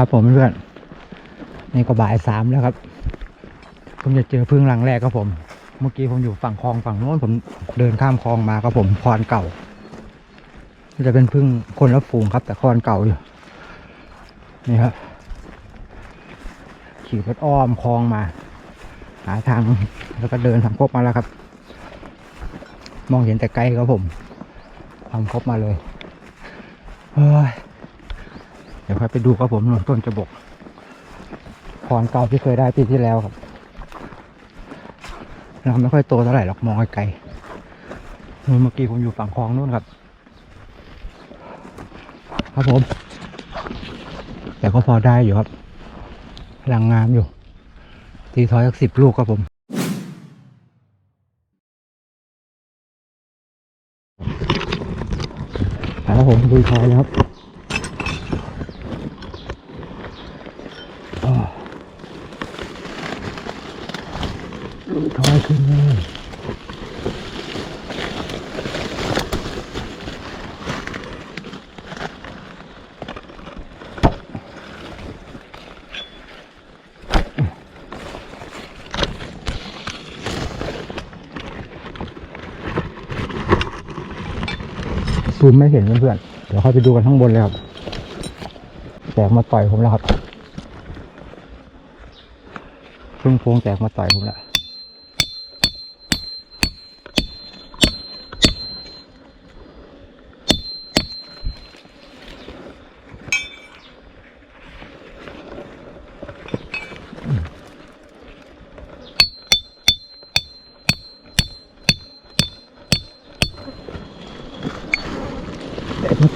ครับผมเพื่อนนี่ก็บ่ายสามแล้วครับ ผมจะเจอพึ่งหลังแรกครับผม เมื่อกี้ผมอยู่ฝั่งคลองฝั่งโน้นผมเดินข้ามคลองมาครับผมคอนเก่าจะเป็นพึ่งคนละฝูงครับ แต่คอนเก่าอยู่นี่ครับ ขี่รถอ้อมคลองมา หาทางแล้วก็เดินทางครบมาแล้วครับ มองเห็นแต่ไกลครับผมทำครบมาเลยเฮ้ย เดี๋ยวไปดูครับผมนู่นต้นจะบกคอนเก่าที่เคยได้ปีที่แล้วครับเราไม่ค่อยโตเท่าไหร่หรอกมองไกลๆนู่นเมื่อกี้ผมอยู่ฝั่งคลองนู่นครับ ครับผม แต่ก็พอได้อยู่ครับพลังงามอยู่ ตีทอยสักสิบลูกครับผมแล้วผมดูทอยแล้วครับ ถอยขึ้นเลยซูมไม่เห็นเพื่อนๆ เดี๋ยวค่อยไปดูกันข้างบนเลยครับ แตกมาต่อยผมแล้วครับพึ่งพวงแตกมาต่อยผมแล้ว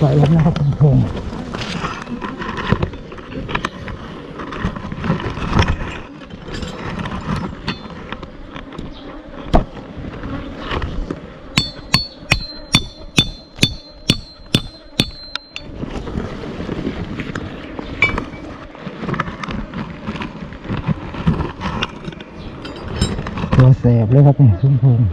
อยแล้วนะครับคุณพงษ์ตัวแสบเลยครับเนี่ยคุณพงษ์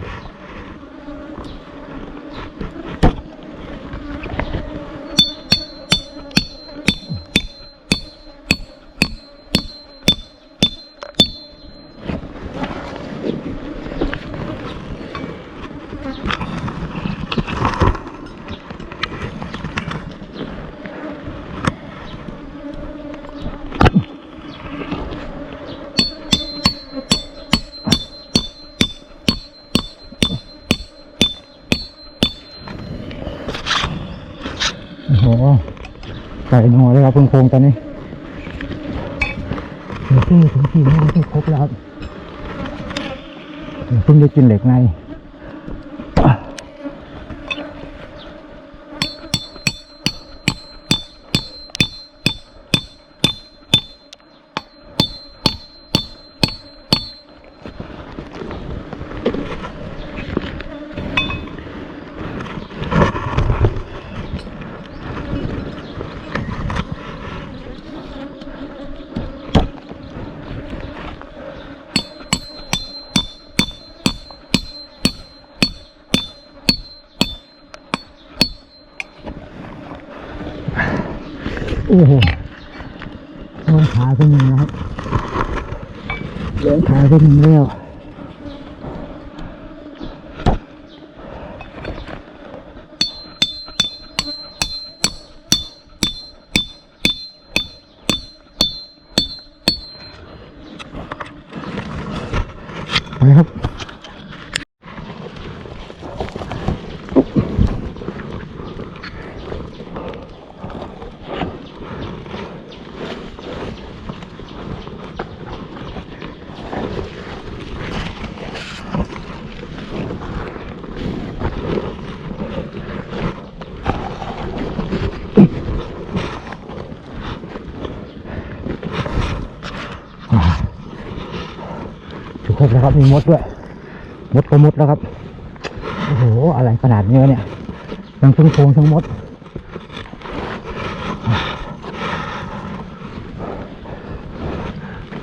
โอ้โหไก่หนอเลยครับเพิ่งโคงตอนนี้เดี๋ยวที่ถึงที่นี่ที่ครบแล้วครับเดี๋ยวเพิ่งได้กินเหล็กใน อ้โหลงขาไปหนึ่งแล้วครับลงขาไปหนึ่งแล้วไปครับ ครับ มีมดด้วย มดก็มดแล้วครับ โอ้โห อะไรขนาดนี้เนี่ยทั้งพึ่งโพงทั้งมด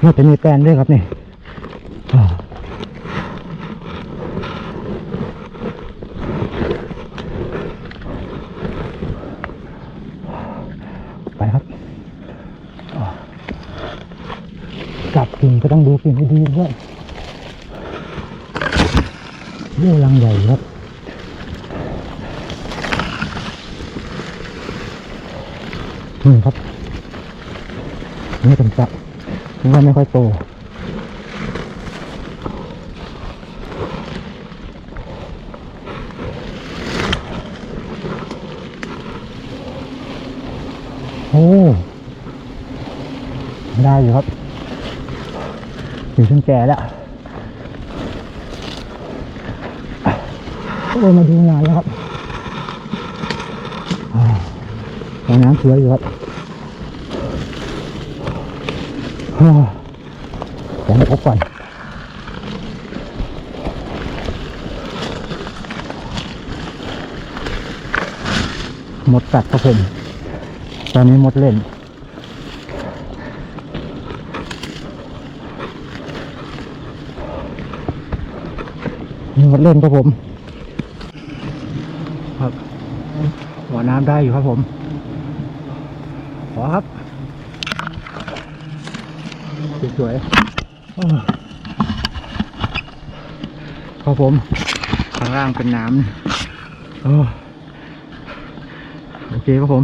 น่าจะมีแตนด้วยครับนี่ไปครับอ่าจับกิ่งก็ต้องดูกิ่งให้ดีด้วย เรื่องรังใหญ่ครับนี่ครับนี่เป็นจับนี่ว่าไม่ค่อยโตโอ้ได้อยู่ครับอยู่ขึ้นแก่แล้ว ก็เลยมาดูงานแล้วครับอ่าห้องน้ำสวยอยู่ครับฮ่าเดี๋ยวให้พบก่อนหมดกัดครับผม ตอนนี้หมดเล่นหมดเล่นครับผม ครับหัว น้ำได้อยู่ครับผม ขอครับสวยๆครับผมข้างล่างเป็นน้ำโอ้โอเคครับผม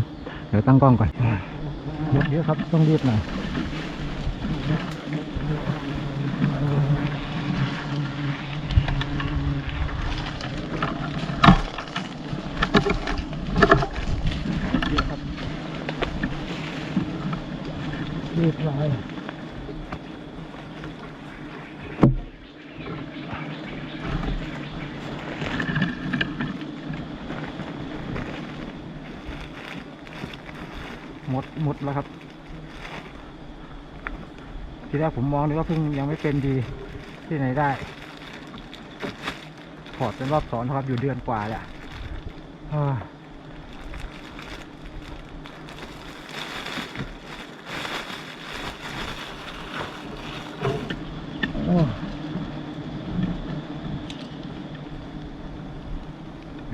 เดี๋ยวตั้งกล้องก่อนเยอะเยอะครับ ต้องรีบหน่อย รีบร้อยหมดหมดแล้วครับ ทีแรกผมมองนึกว่าเพิ่งยังไม่เป็นดีที่ไหนได้ถอดเป็นรอบสองนะครับอยู่เดือนกว่าแหละอ่าโอ้ เด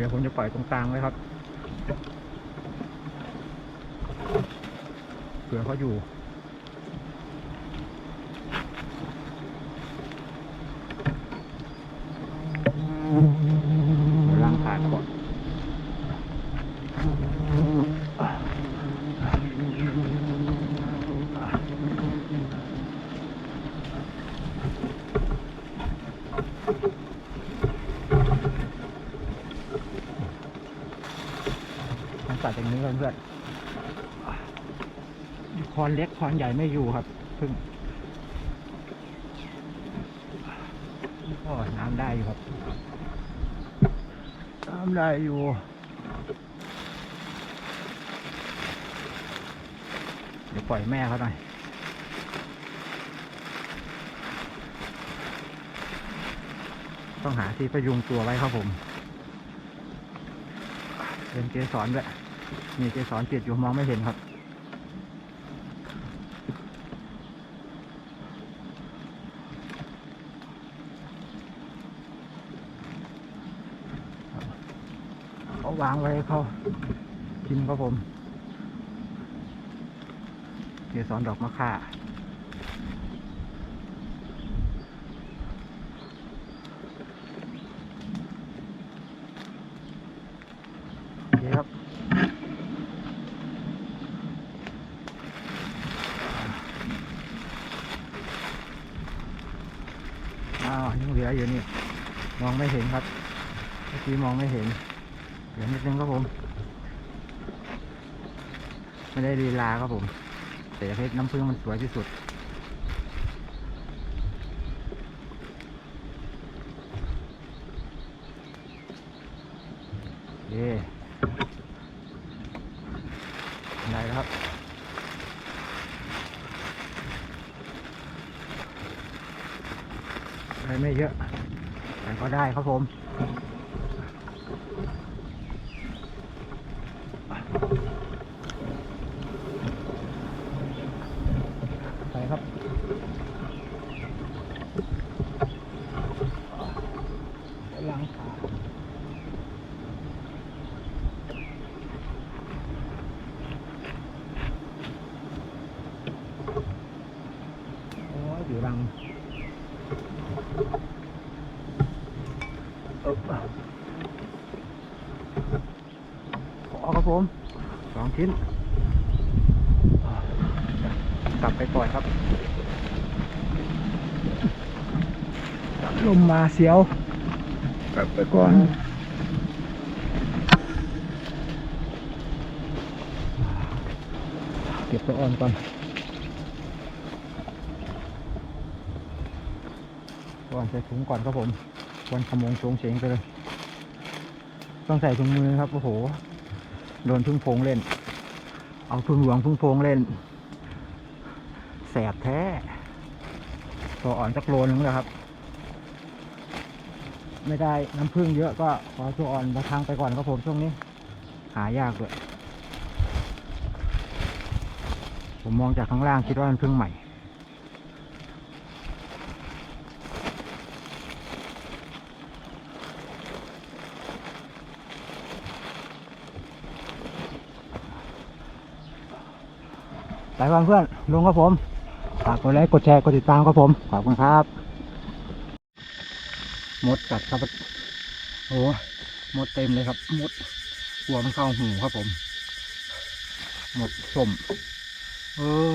ี๋ยวผมจะปล่อยตรงกลางไว้ครับเผื่อเขาอยู่ ล้างขาดก่อน ต้องตัดอย่างนี้เพื่อนคอนเล็กคอนใหญ่ไม่อยู่ครับเพิ่งโอ้น้ำได้อยู่ครับทำได้อยู่เดี๋ยวปล่อยแม่เขาหน่อยต้องหาที่ประยุงตัวไว้ครับผมเป็นเกสรด้วย มีเกสรติดอยู่มองไม่เห็นครับ เขาวางไว้เขากินครับผม เกสรดอกมะข่าครับ อ้าวยังเหลื อยู่นี่ มองไม่เห็นครับเมื่อกี้มองไม่เห็น เดี๋ยวนิดนึงครับผม ไม่ได้ลีลาครับผม แต่เพชรน้ำผึ้งมันสวยที่สุดเย่ได้แล้วครับ ได้ไม่เยอะ แต่ก็ ได้ครับผมไปครับล้างขาโอ้ยอยู่ ขอครับผมสองชิ้นกลับไปปล่อยครับลมมาเสียว กลับไปก่อนเก็บตะอ่อนก่อนก่อนใส่ถุงก่อนครับผม ควรขโมงโฉงเฉงไปเลย ต้องใส่ถุงมือครับ โอ้โห โดนพึ่งโพงเล่น เอาพึ่งหลวงพึ่งโพงเล่น แสบแท้ ตัวอ่อนสักโลนึงแล้วครับ ไม่ได้น้ำพึ่งเยอะก็ขอตัวอ่อนมาทางไปก่อนครับผมช่วงนี้ หายากด้วยผมมองจากข้างล่างคิดว่ามันพึ่งใหม่ ก่อนเพื่อนลงครับผมฝากกดไลค์กดแชร์กดติดตามครับผมขอบคุณครับมดกัดครับโอ้มดเต็มเลยครับมดหัวมันเข้าหูครับผมหมดส้มเออ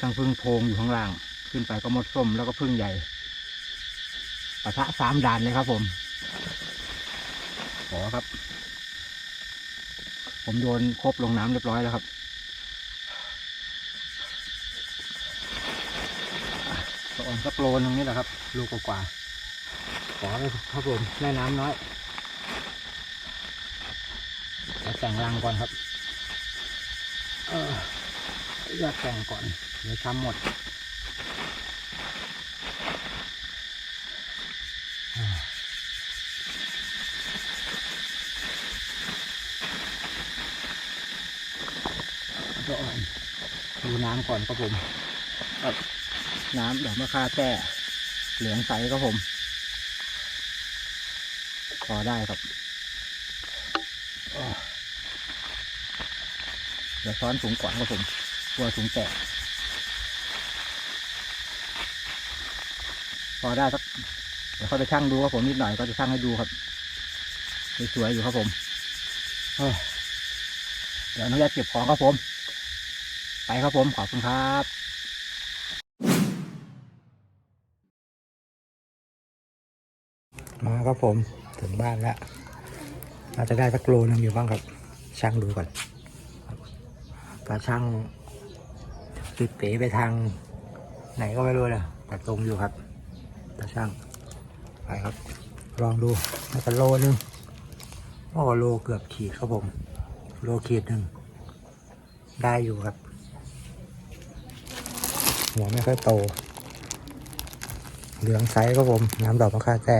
ทางพึ่งโพงอยู่ข้างล่าง ขึ้นไปก็หมดส้มแล้วก็พึ่งใหญ่ปะทะสามด่านเลยครับผม ขอครับ ผมโยนครบลงน้ำเรียบร้อยแล้วครับ ก็อ่อนสักโลนึงนี่แหละครับโลกว่าๆขอเลยครับผมแม่น้ำน้อยจะแต่งรังก่อนครับ เอออยากแต่งก่อน เดี๋ยวช้ำหมดอ่าก็อ่อนดูน้ำก่อนครับผมครับ น้ำดอกมะค่าแต้เหลืองใสครับผม พอได้ครับเดี๋ยวซ้อนถุงก่อนครับผมกลัวถุงแตกพอได้ครับเดี๋ยวเขาจะช่างดูครับผมนิดหน่อยก็จะช่างให้ดูครับสวยๆอยู่ครับผมเอ้ยเดี๋ยวอนุญาตเก็บของครับผม ไปครับผมขอบคุณครับ ครับผมถึงบ้านแล้วน่าจะได้สักโลนึงอยู่บ้างครับ ช่างดูก่อนตาช่างติดเป๋ไปทาง ไหนก็ไม่รู้นะแต่ตรงอยู่ครับตาช่างไปครับ ลองดูน่าจะโลนึงโอ้โลเกือบขีดครับผม โลขีดหนึ่งได้อยู่ครับ หัวไม่ค่อยโต เหลืองไซส์ครับผม น้ำดอกมะค่าแต้